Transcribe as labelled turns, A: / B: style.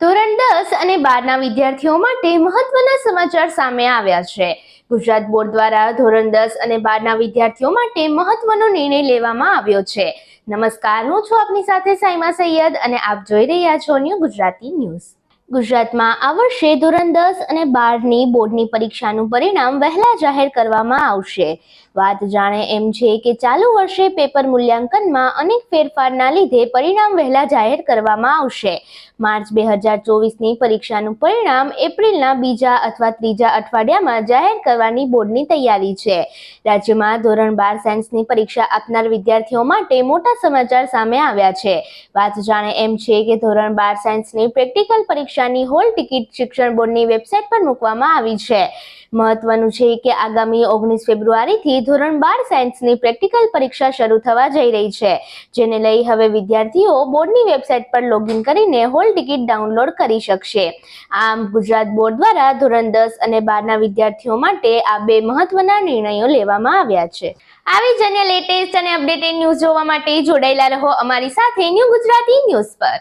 A: ધોરણ દસ અને બારના વિદ્યાર્થીઓ માટે મહત્વના સમાચાર સામે આવ્યા છે. ગુજરાત બોર્ડ દ્વારા ધોરણ દસ અને બારના વિદ્યાર્થીઓ માટે મહત્વનો નિર્ણય લેવામાં આવ્યો છે. નમસ્કાર, હું છું આપની સાથે સાઈમા સૈયદ અને આપ જોઈ રહ્યા છો ન્યૂ ગુજરાતી ન્યૂઝ. ગુજરાતમાં આ વર્ષે ધોરણ દસ અને બારની બોર્ડની પરીક્ષાનું પરિણામ વહેલા જાહેર કરવામાં આવશે. વાત જાણે એમ છે કે ચાલુ વર્ષે પેપર મૂલ્યાંકનમાં અનેક ફેરફારના લીધે પરિણામ વહેલા જાહેર કરવામાં આવશે. માર્ચ બે હજાર ચોવીસની પરીક્ષાનું પરિણામ એપ્રિલના બીજા અથવા ત્રીજા અઠવાડિયામાં જાહેર કરવાની બોર્ડની તૈયારી છે. રાજ્યમાં ધોરણ બાર સાયન્સની પરીક્ષા આપનાર વિદ્યાર્થીઓ માટે મોટા સમાચાર સામે આવ્યા છે. વાત જાણે એમ છે કે ધોરણ બાર સાયન્સની પ્રેક્ટિકલ પરીક્ષાની હોલ ટિકિટ શિક્ષણ બોર્ડની વેબસાઇટ પર મૂકવામાં આવી છે. મહત્વનું છે કે આગામી ઓગણીસ ફેબ્રુઆરીથી ધોરણ બાર સાયન્સની પ્રેક્ટિકલ પરીક્ષા શરૂ થવા જઈ રહી છે. જેને લઈ હવે વિદ્યાર્થીઓ બોર્ડની વેબસાઇટ પર લોગિન કરીને હોલ ટિકિટ ડાઉનલોડ કરી શકશે. આમ, ગુજરાત બોર્ડ દ્વારા ધોરણ દસ અને બારના વિદ્યાર્થીઓ માટે આ બે મહત્વના નિર્ણયો લેવામાં આવ્યા છે. આવી જ અન્ય લેટેસ્ટ અને અપડેટેડ ન્યૂઝ જોવા માટે જોડાયેલા રહો અમારી સાથે ન્યૂ ગુજરાતી ન્યૂઝ પર.